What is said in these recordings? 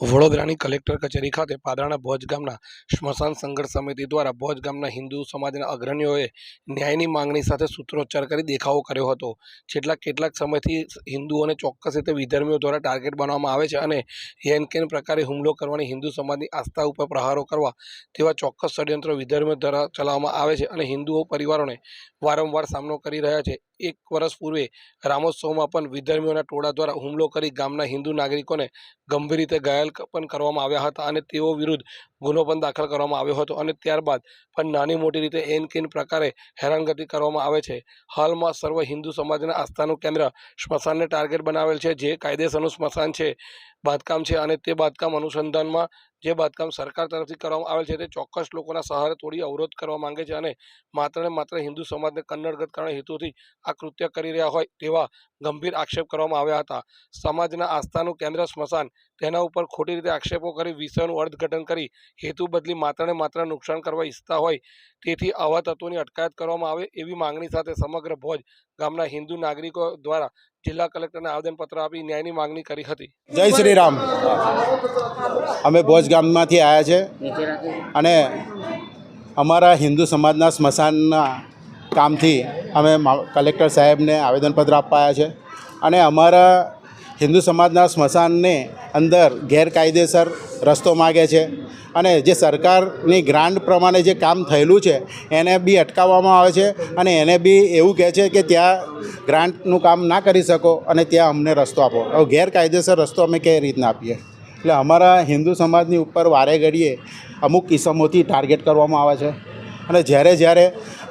વડોદરાની કલેક્ટર કચેરી ખાતે પાદરાના ભોજ ગામના સ્મશાન સંઘર્ષ સમિતિ દ્વારા ભોજ ગામના હિન્દુ સમાજના અગ્રણીઓએ ન્યાયની માંગણી સાથે સૂત્રોચ્ચાર કરી દેખાવો કર્યો હતો. છેલ્લા કેટલાક સમયથી હિન્દુઓને ચોક્કસ રીતે વિધર્મીઓ દ્વારા ટાર્ગેટ બનાવવામાં આવે છે અને હેનકેન પ્રકારે હુમલો કરવાની હિન્દુ સમાજની આસ્થા ઉપર પ્રહારો કરવા તેવા ચોક્કસ ષડયંત્રો વિધર્મીઓ દ્વારા ચલાવવામાં આવે છે અને હિન્દુઓ પરિવારોને વારંવાર સામનો કરી રહ્યા છે. એક વર્ષ પૂર્વે રામોત્સવમાં પણ વિધર્મીઓના ટોળા દ્વારા હુમલો કરી ગામના હિન્દુ નાગરિકોને ગંભીર રીતે ઘાયલ પણ કરવામાં આવ્યા હતા અને તેઓ વિરુદ્ધ ગુનો પણ દાખલ કરવામાં આવ્યો હતો અને ત્યારબાદ પણ નાની મોટી રીતે એન કેન પ્રકારે હેરાનગતિ કરવામાં આવે છે. હાલમાં સર્વ હિન્દુ સમાજના આસ્થાનું કેન્દ્ર સ્મશાનને ટાર્ગેટ બનાવેલ છે, જે કાયદેસરનું સ્મશાન છે, બાંધકામ છે અને તે બાંધકામ અનુસંધાનમાં જે બાંધકામ સરકાર તરફથી કરવામાં આવેલ છે તે ચોક્કસ લોકોના સહારે તોડી અવરોધ કરવા માંગે છે અને માત્ર ને માત્ર હિન્દુ સમાજને કન્નડગત કરવાના હેતુથી આ કૃત્ય કરી રહ્યા હોય તેવા ગંભીર આક્ષેપ કરવામાં આવ્યા હતા. સમાજના આસ્થાનું કેન્દ્ર સ્મશાન તેના ઉપર ખોટી રીતે આક્ષેપો કરી વિષયનું અર્થઘટન કરી હેતુ બદલી માત્ર ને માત્ર નુકસાન કરવા ઈચ્છતા હોય તેથી આવા તત્વોની અટકાયત કરવામાં આવે એવી માંગણી સાથે સમગ્ર ભોજ ગામના હિન્દુ નાગરિકો દ્વારા જિલ્લા કલેક્ટરને આવેદનપત્ર આપી ન્યાયની માંગણી કરી હતી. જય શ્રી રામ. અમે ભોજ ગામમાંથી આવ્યા છે અને અમારા હિન્દુ સમાજના સ્મશાનના કામથી અમે કલેક્ટર સાહેબને આવેદનપત્ર આપવા આવ્યા છે અને અમારા હિન્દુ સમાજના સ્મશાનને અંદર ગેરકાયદેસર રસ્તો માગે છે અને જે સરકારની ગ્રાન્ટ પ્રમાણે જે કામ થયેલું છે, એને બી અટકાવવામાં આવે છે અને એને બી એવું કહે છે કે ત્યાં ગ્રાન્ટનું કામ ના કરી શકો અને ત્યાં અમને રસ્તો આપો. હવે ગેરકાયદેસર રસ્તો અમે કઈ રીતના આપીએ? એટલે અમારા હિન્દુ સમાજની ઉપર વારે ઘડીએ અમુક કિસમોથી ટાર્ગેટ કરવામાં આવે છે. અને જ્યારે જ્યારે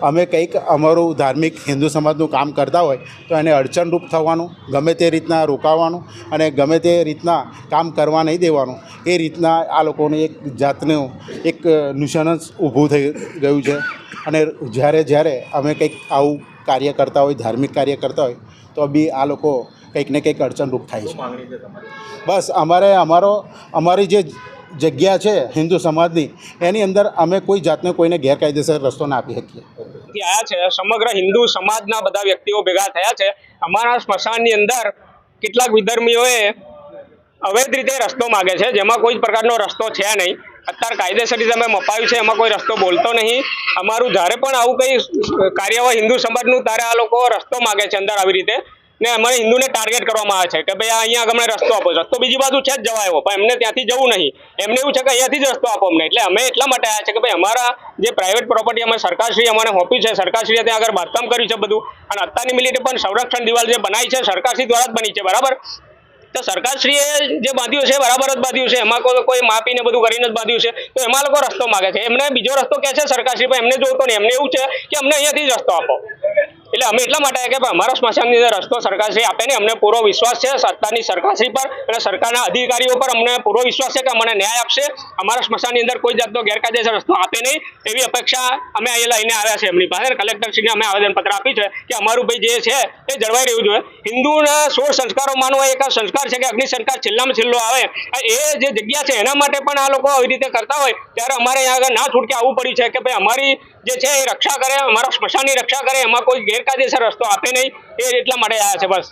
અમે કંઈક અમારું ધાર્મિક હિન્દુ સમાજનું કામ કરતા હોય, તો એને અડચણરૂપ થવાનું, ગમે તે રીતના રોકાવાનું અને ગમે તે રીતના કામ કરવા નહીં દેવાનું, એ રીતના આ લોકોને એક જાતનું એક નિશાન ઊભું થઈ ગયું છે. અને જ્યારે જ્યારે અમે કંઈક આવું કાર્ય કરતા હોય, ધાર્મિક કાર્ય કરતા હોય, તો બી આ લોકો કંઈક ને કંઈક અડચણરૂપ થાય છે. બસ અમારે, અમારો, અમારી જે જગ્યા છે હિન્દુ સમાજની, એની અંદર અમે કોઈ જાતને કોઈને ગેરકાયદેસર રસ્તો ના આપી શકીએ. આયા છે, સમગ્ર હિન્દુ સમાજના બધા વ્યક્તિઓ ભેગા થયા છે. અમારા સ્મશાનની અંદર કેટલાક વિધર્મીઓએ અવૈધ રીતે રસ્તો માગે છે, જેમાં કોઈ પ્રકારનો રસ્તો છે નહીં. અત્યારે કાયદેસર રીતે અમે મપાયું છે, એમાં કોઈ રસ્તો બોલતો નહીં. અમારું જ્યારે પણ આવું કંઈ કાર્ય હોય હિન્દુ સમાજનું, ત્યારે આ લોકો રસ્તો માગે છે અંદર આવી રીતે. ને અમારે હિન્દુને ટાર્ગેટ કરવામાં આવે છે કે ભાઈ અહીંયા અમને રસ્તો આપો. રસ્તો બીજી બાજુ છે જ જવા આવ્યો પણ એમને ત્યાંથી જવું નહીં. એમને એવું છે કે અહીંયાથી જ રસ્તો આપો અમને. એટલે અમે એટલા માટે આવ્યા છે કે ભાઈ અમારા જે પ્રાઇવેટ પ્રોપર્ટી અમે સરકારશ્રી, અમારે સોંપ્યું છે, સરકારશ્રીએ ત્યાં આગળ બાંધકામ કર્યું છે બધું. અને અત્યારની મિલિટરી પણ સંરક્ષણ દિવાલ જે બનાવી છે, સરકારશ્રી દ્વારા જ બની છે, બરાબર? તો સરકારશ્રીએ જે બાંધ્યું છે બરાબર જ બાંધ્યું છે. એમાં કોઈ કોઈ માપીને બધું કરીને જ બાંધ્યું છે. તો એમાં લોકો રસ્તો માગે છે. એમને બીજો રસ્તો કહે છે સરકારશ્રી? પણ એમને જોતો નહીં. એમને એવું છે કે અમને અહીંયાથી જ રસ્તો આપો. એટલે અમે એટલા માટે કે અમારા સ્મશાનની અંદર રસ્તો સરકારશ્રી આપે અમને પૂરો વિશ્વાસ છે સત્તાની સરકારશ્રી પર અને સરકારના અધિકારીઓ પર અમને પૂરો વિશ્વાસ છે કે અમને ન્યાય આપશે. અમારા સ્મશાનની અંદર કોઈ જાતનો ગેરકાયદેસર રસ્તો આપે નહીં. એવી અપેક્ષા અમે અહીંયા લઈને આવ્યા છે એમની પાસે. કલેક્ટરશ્રીને અમે આવેદનપત્ર આપ્યું છે કે અમારું ભાઈ જે છે એ જળવાઈ રહ્યું જોઈએ. હિન્દુના સોળ સંસ્કારોમાંનો એક સંસ્કાર છે કે અગ્નિ સંસ્કાર છેલ્લામાં છેલ્લો આવે. એ જે જગ્યા છે એના માટે પણ આ લોકો આવી રીતે કરતા હોય. ત્યારે અમારે અહીંયા આગળ ના છૂટકે આવવું પડ્યું છે કે ભાઈ અમારી જે છે એ રક્ષા કરે, અમારા સ્મશાનની રક્ષા કરે. એમાં કોઈ ગેરકાયદેસર રસ્તો આપે નહીં એ એટલા માટે આવ્યા છે બસ.